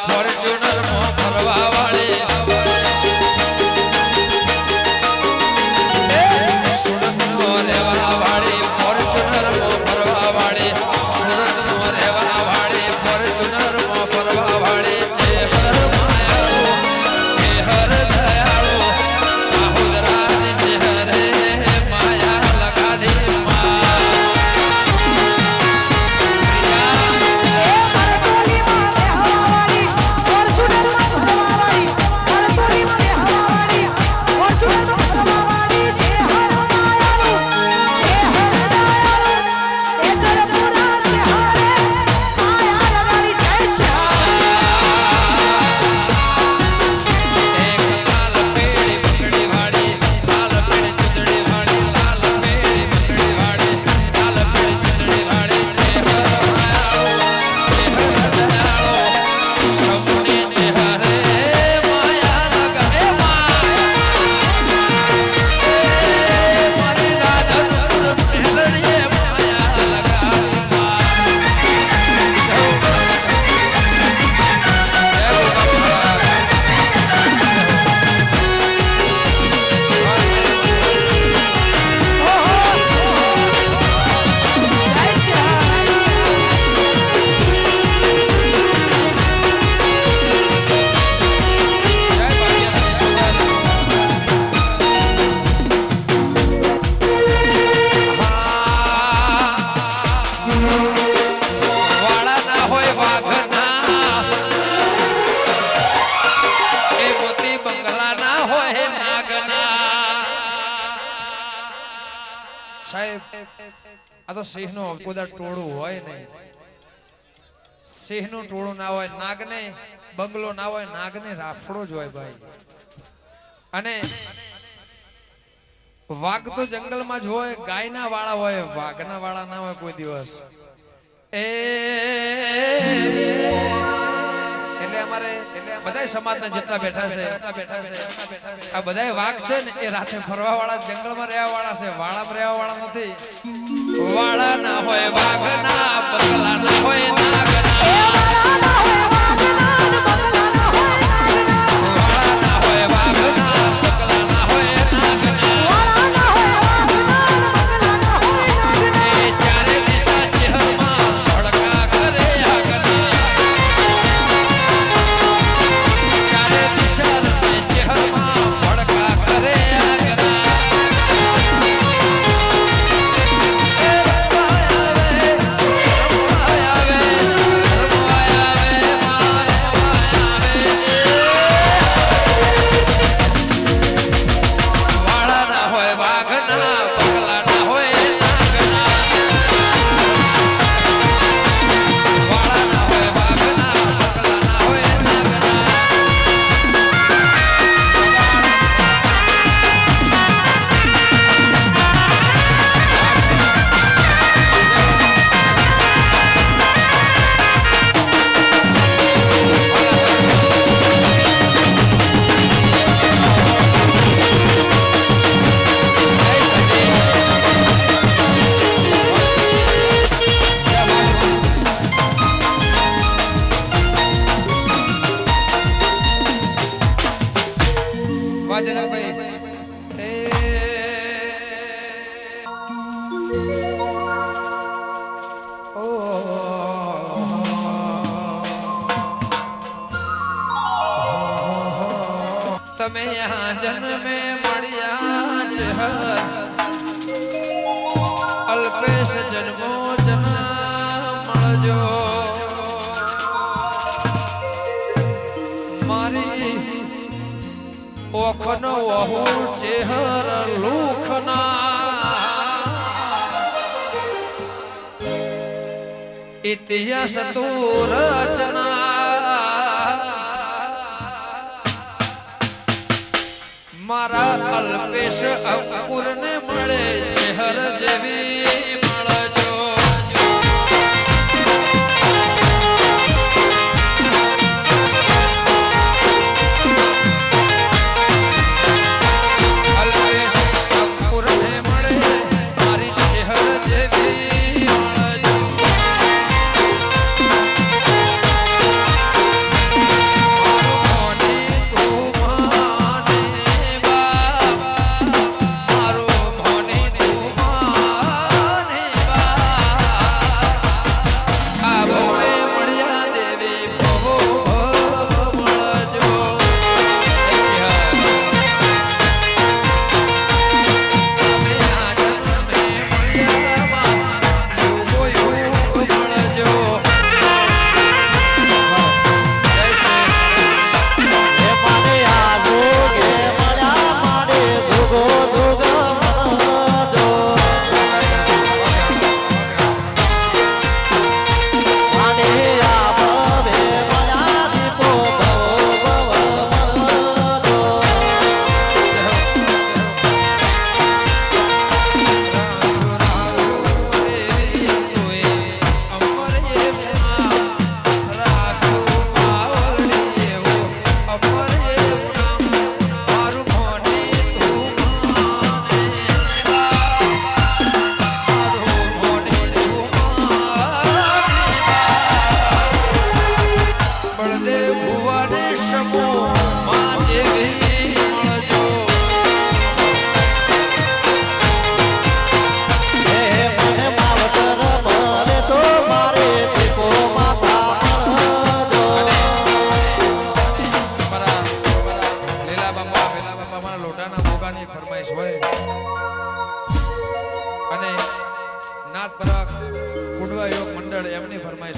સુરતમાં રહેવા વાળી સાહેબ, આ તો સિંહનું કુદર ટોળું હોય નહીં સિંહનું ટોળું ના હોય નાગ ને બંગલો ના હોય, નાગને રાફડો જ હોય ભાઈ. અને વાઘ તો જંગલમાં જ હોય, ગાયના વાળા હોય, વાઘના વાળા ના હોય કોઈ દિવસ. એ અમારે જેટલા બેઠા છે આ બધા વાઘ છે રાતે ફરવા વાળા જંગલમાં રહેવા વાળા છે. વાળામાં રહેવા વાળા નથી. વાળા ના હોય, વાઘ ના બંગલા ના હોય નાગના ના. તમે આ જન્મે મળ્યા જ અલ્પેશ જન્મો જન્મ મળજો. મારી ઓખનો વહુ ચેહર લુખના. ઇતિહાસ તું રચના. અલ્પેશ અંકુરને મળે ચેહર જેવી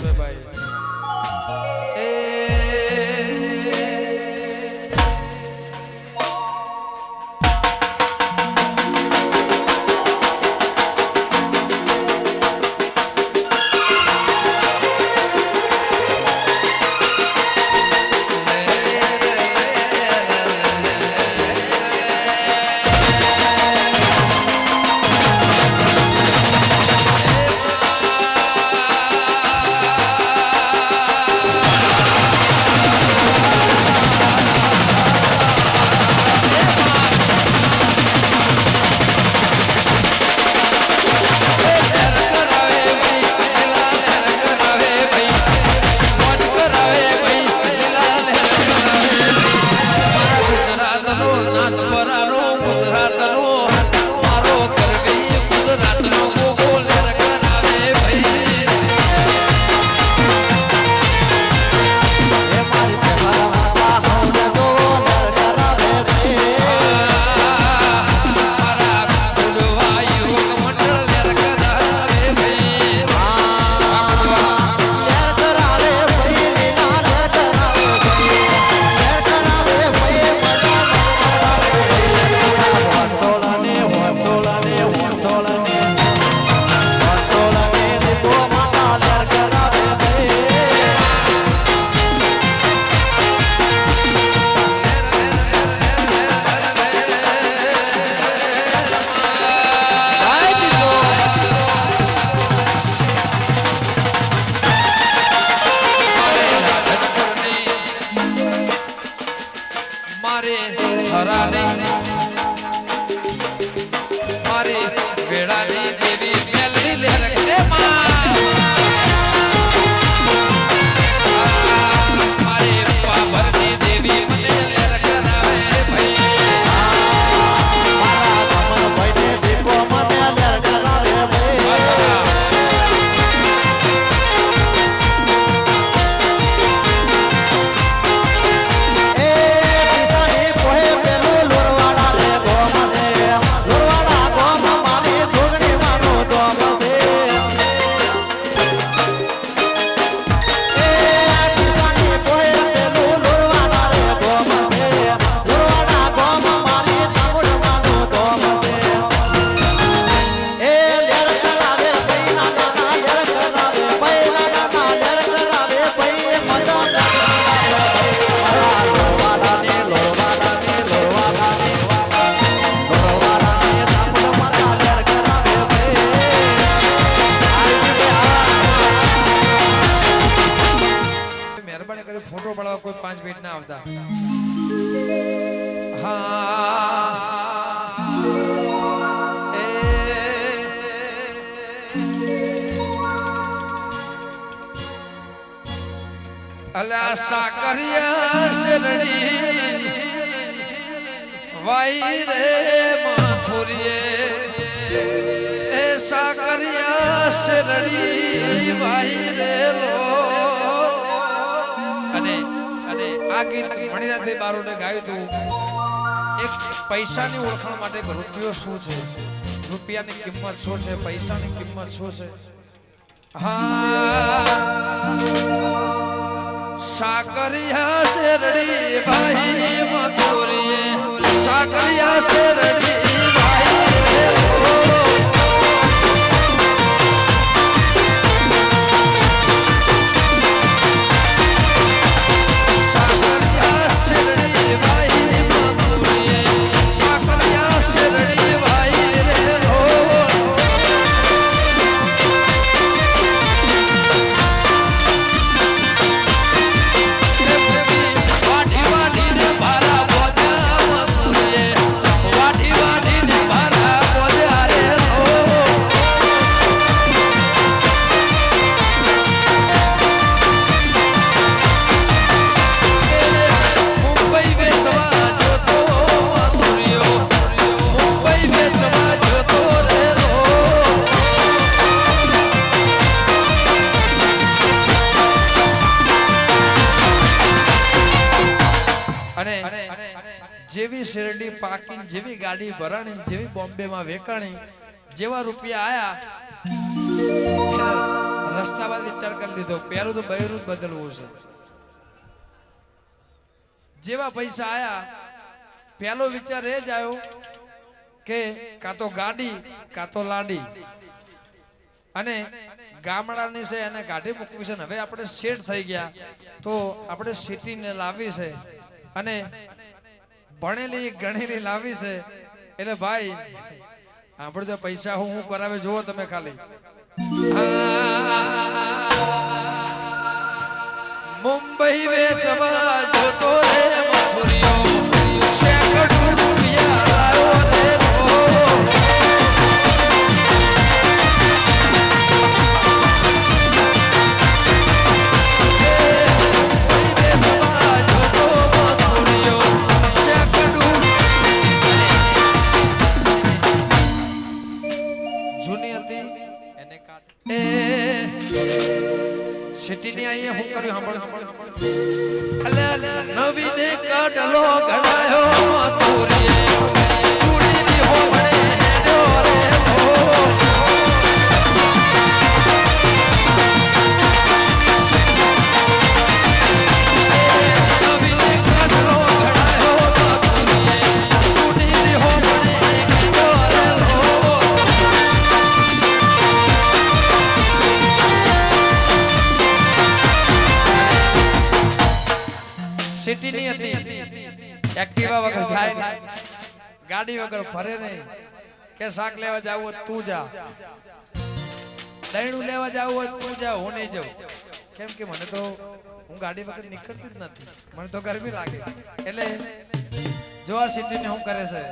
છે ભાઈ. એ અલા સાકરિયા શરણી વાઈ રે માથુરીએ એ સાકરિયા શરણી વાઈ રે લો. અને અને આ ગીત મણિનાથભાઈ બારોને ગાયું હતું. એક પૈસાની ઓળખાણ માટે રૂપિયો શું છે? રૂપિયાની કિંમત શું છે? પૈસાની કિંમત શું છે? હા. સાકરિયા શેરડી ભાઈ મધુરી સાકરિયા શેરડી જેવી ભરાણી જેવી બોમ્બે માં વેકાણી, જેવા રૂપિયા આયા, રસ્તા બાદ વિચાર કરી લીધો. પહેલું તો બૈરું બદલવું છે. જેવા પૈસા આયા, પહેલો વિચાર એ જ આવ્યો કે કાં તો ગાડી, કાં તો લાડી. અને ગામડાની છે, એને કાઢી મૂકવી છે ને. હવે આપણે સેટ થઈ ગયા, તો આપણે સિટીને લાવી છે અને ભણેલી ગણેલી લાવી છે. એટલે ભાઈ આપણે જો પૈસા હું હું કરાવે, જુઓ તમે ખાલી. મુંબઈ વેચવા જોતો રે મથુરીઓ ગાડી વગર ફરે નહીં કે શાક લેવા જાવું તું જા દહીણું લેવા જાવું તું જા હું નહીં જાઉં કેમ કે મને તો હું ગાડી વગર નીકળતી જ નથી મને તો ગરમી લાગે એટલે જો આ સિટીને શું કરે છે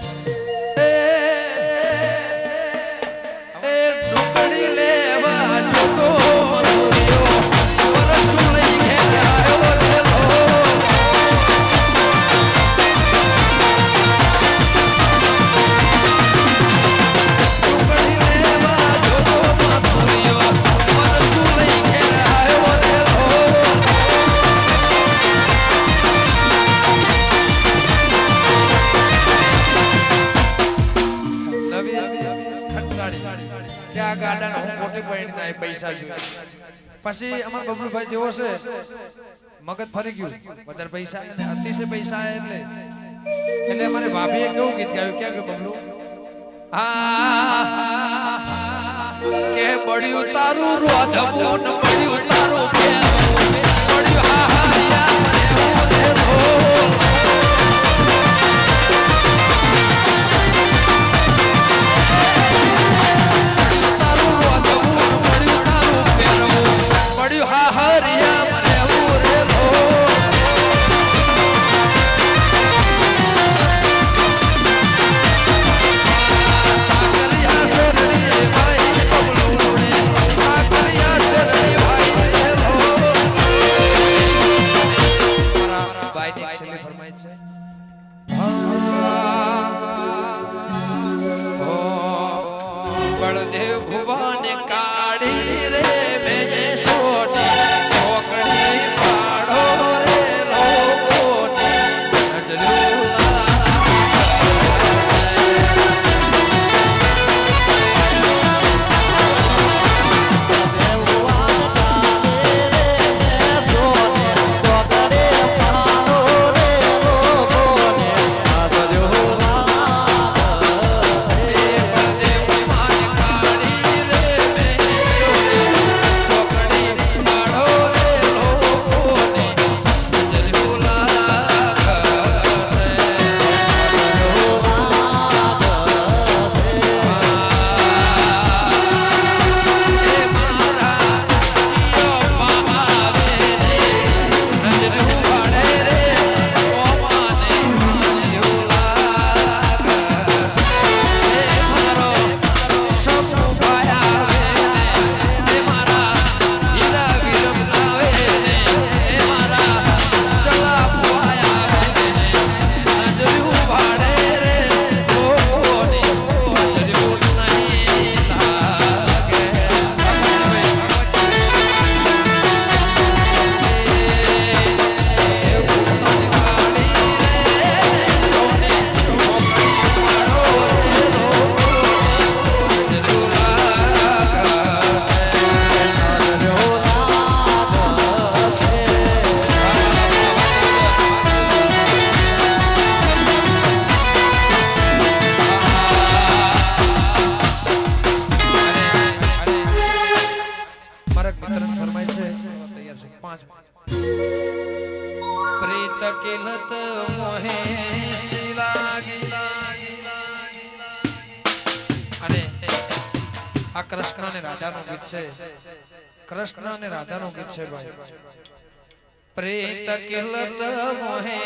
એ ડુંગળી લેવા જતો પછી અમાર બબલુભાઈ જેવો છે. મગજ ફરી ગયું. વધારે પૈસા અતિશય પૈસા એટલે. એટલે અમારે ભાભીએ કેવું ગીત ગાયું? ક્યાં ગયું બબલુ? આ, કે પડ્યું તારું રોધવું પડ્યું તારું છે। કૃષ્ણ અને રાધાનું ગીત છે ભાઈ. પ્રેત કિલત મોહે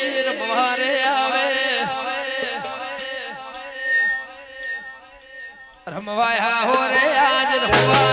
પીર મારે આવે. રમવાયા હો રે આજ રમવા.